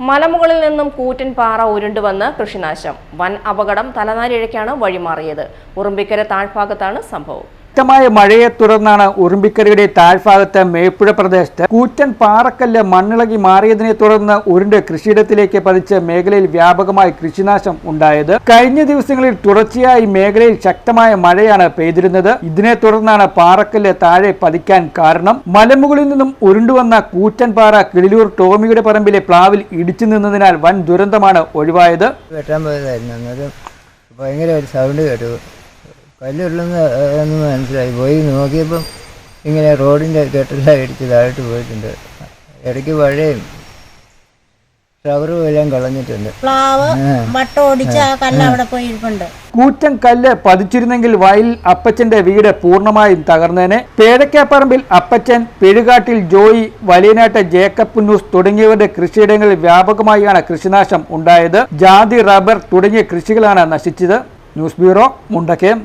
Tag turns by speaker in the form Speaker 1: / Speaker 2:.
Speaker 1: മലമുകളിൽ നിന്നും കൂറ്റൻ പാറ ഉരുണ്ടുവന്ന് കൃഷിനാശം. വൻ അപകടം തലനാരിഴയ്ക്കാണ് വഴിമാറിയത്. ഉറുമ്പിക്കര താഴ്ഭാഗത്താണ് സംഭവം.
Speaker 2: ശക്തമായ മഴയെ തുടർന്നാണ് ഉറുമ്പിക്കരയുടെ താഴ്ഭാഗത്ത് മേപ്പുഴ പ്രദേശത്ത് കൂറ്റൻ പാറക്കല്ല് മണ്ണിളകി മാറിയതിനെ തുടർന്ന് ഉരുണ്ട് കൃഷിയിടത്തിലേക്ക് പതിച്ച് മേഖലയിൽ വ്യാപകമായി കൃഷിനാശം ഉണ്ടായത്. കഴിഞ്ഞ ദിവസങ്ങളിൽ തുടർച്ചയായി മേഖലയിൽ ശക്തമായ മഴയാണ് പെയ്തിരുന്നത്. ഇതിനെ തുടർന്നാണ് പാറക്കല്ല് താഴെ പതിക്കാൻ കാരണം. മലമുകളിൽ നിന്നും ഉരുണ്ടുവന്ന കൂറ്റൻ പാറ കിളിലൂർ ടോമിയുടെ പറമ്പിലെ പ്ലാവിൽ ഇടിച്ചു നിന്നതിനാൽ വൻ ദുരന്തമാണ് ഒഴിവായത്.
Speaker 3: ഭയങ്കര ഒരു സൗണ്ട് കേട്ടു. കല്ലുരുളുന്ന എന്ന് മനസ്സിലായി. പോയി നോക്കിയപ്പം ഇങ്ങനെ റോഡിന്റെ കെട്ടെല്ലാം ഇടിച്ച് താഴോട്ട് പോയിട്ടുണ്ട്. ഇടയ്ക്ക് വഴയും എല്ലാം കളഞ്ഞിട്ടുണ്ട്.
Speaker 2: കൂറ്റൻ കല്ല് പതിച്ചിരുന്നെങ്കിൽ വയലിൽ അപ്പച്ചന്റെ വീട് പൂർണമായും തകർന്നേനെ. പേഴക്കാപ്പറമ്പിൽ അപ്പച്ചൻ പെഴുകാട്ടിൽ ജോയി വലിയനാട്ട് ജേക്കബ് പുന്നൂസ് തുടങ്ങിയവരുടെ കൃഷിയിടങ്ങളിൽ വ്യാപകമായാണ് കൃഷിനാശം ഉണ്ടായത്. ജാതി റബ്ബർ തുടങ്ങിയ കൃഷികളാണ് നശിച്ചത്. News bureau Mundakayam.